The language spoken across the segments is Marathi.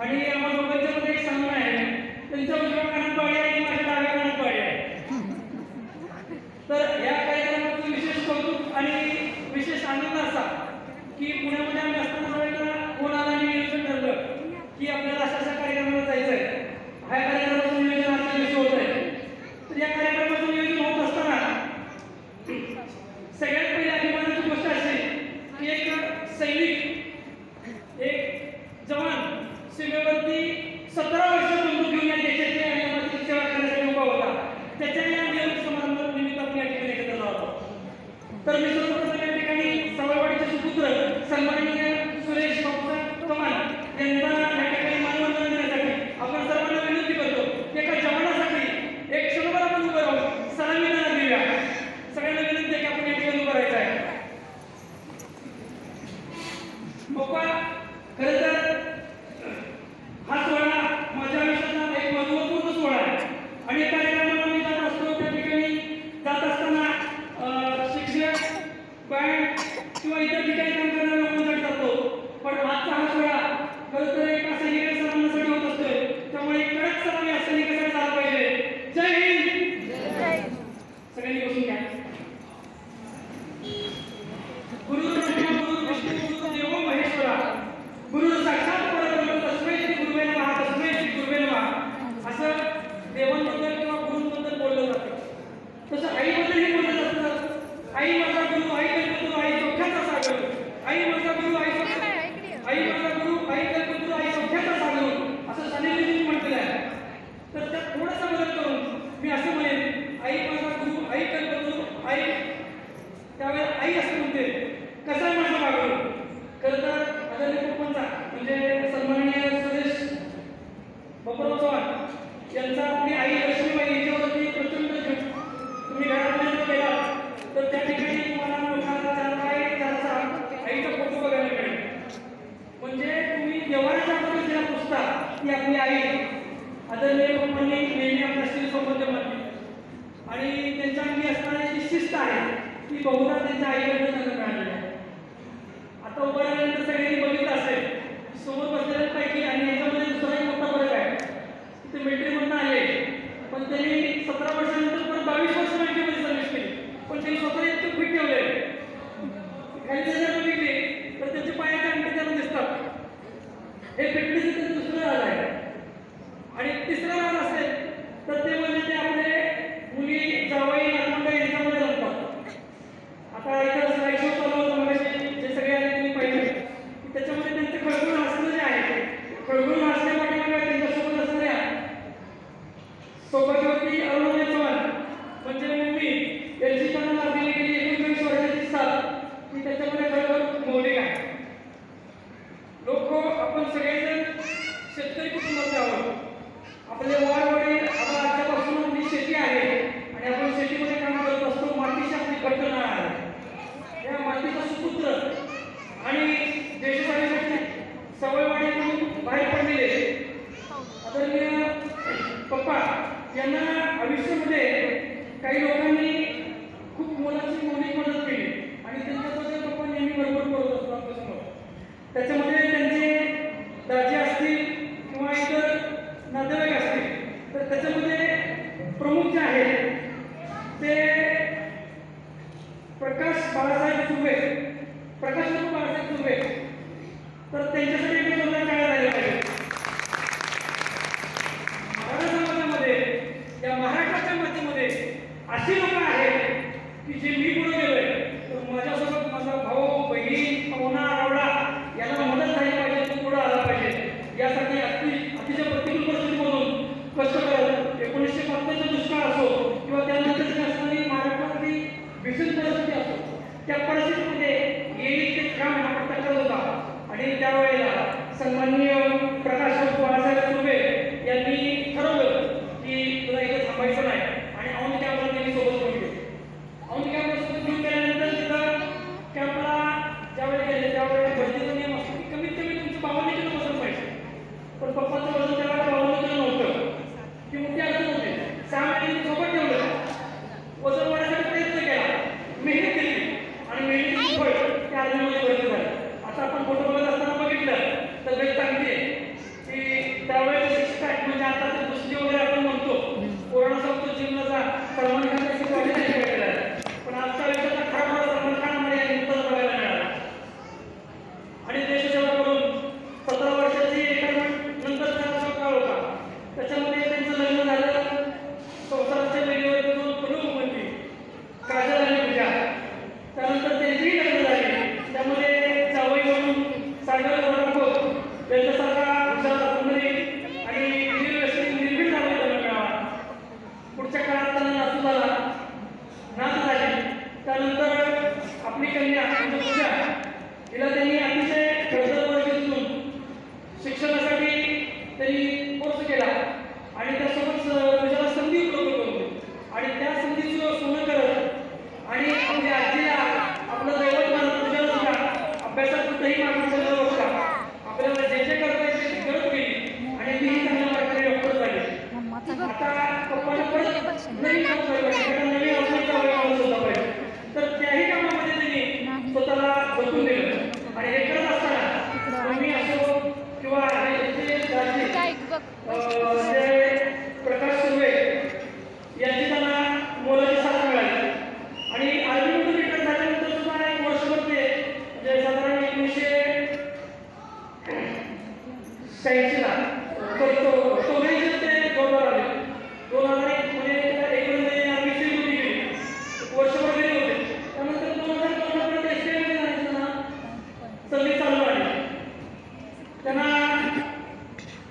आणि काही असं म्हणते. कसं आहे माझा मागणी खरं तर आदरणीय कोकणचा म्हणजे सन्माननीय सुरेश बपराव चव्हाण यांचा आपली आई लक्ष्मीबाई यांच्यावरती प्रचंड तुम्ही घरापर्यंत केला तर त्या ठिकाणी तुम्हाला लोकांना त्यांचा एक त्याचा आईचा फोटो बघायला मिळेल. म्हणजे तुम्ही देवाच्या पद्धतीला पुसता ती आपली आई आदरणीय कोकणी नेहमी आपल्या श्री सोबत आणि त्यांच्या अंगी असणारी शिस्त आहे की बहुधा त्यांच्या आईवडिलांना आता उभं राहिल्यानंतर सगळ्यांनी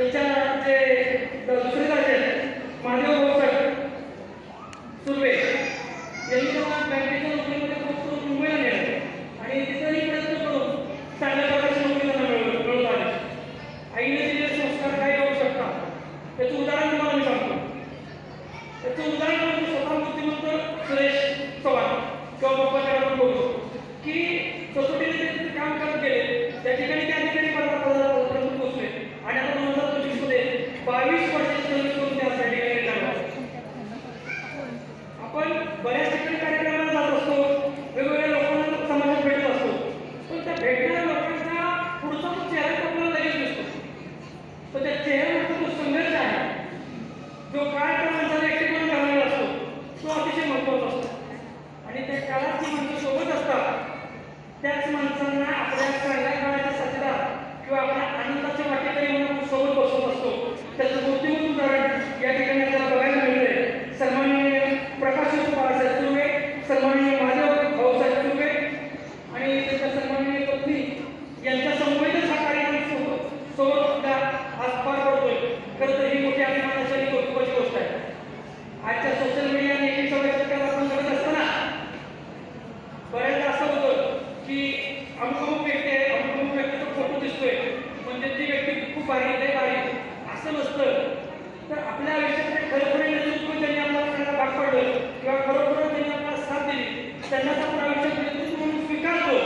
त्याच्यामध्ये भारी लय भारी असं नसतं. तर आपल्या आयुष्यातले खरोखर नेतृत्व त्यांनी आपल्याला त्यांना भाग पाडलं किंवा खरोखर त्यांनी आपल्याला साथ दिली त्यांनाच आपण आयुष्यात नेतृत्व म्हणून स्वीकारतो.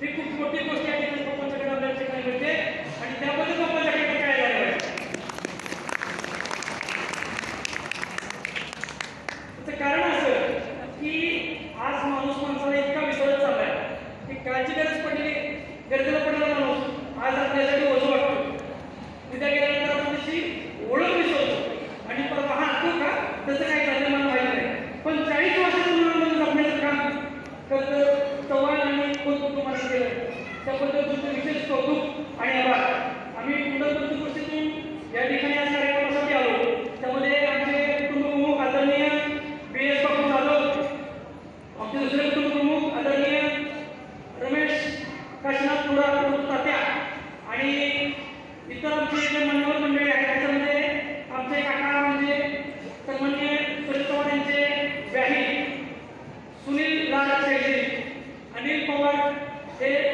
ही खूप मोठी गोष्ट आहे की पप्पांच्याकडे आपल्याला शिकायला मिळते. आणि त्यामध्ये पप्पांच्याकडे काय झालं त्याचं कारण असं की आज माणूस माणसाला इतका विसरत चाललाय. की काळजी गरज पडली गरजेला पडला Hey.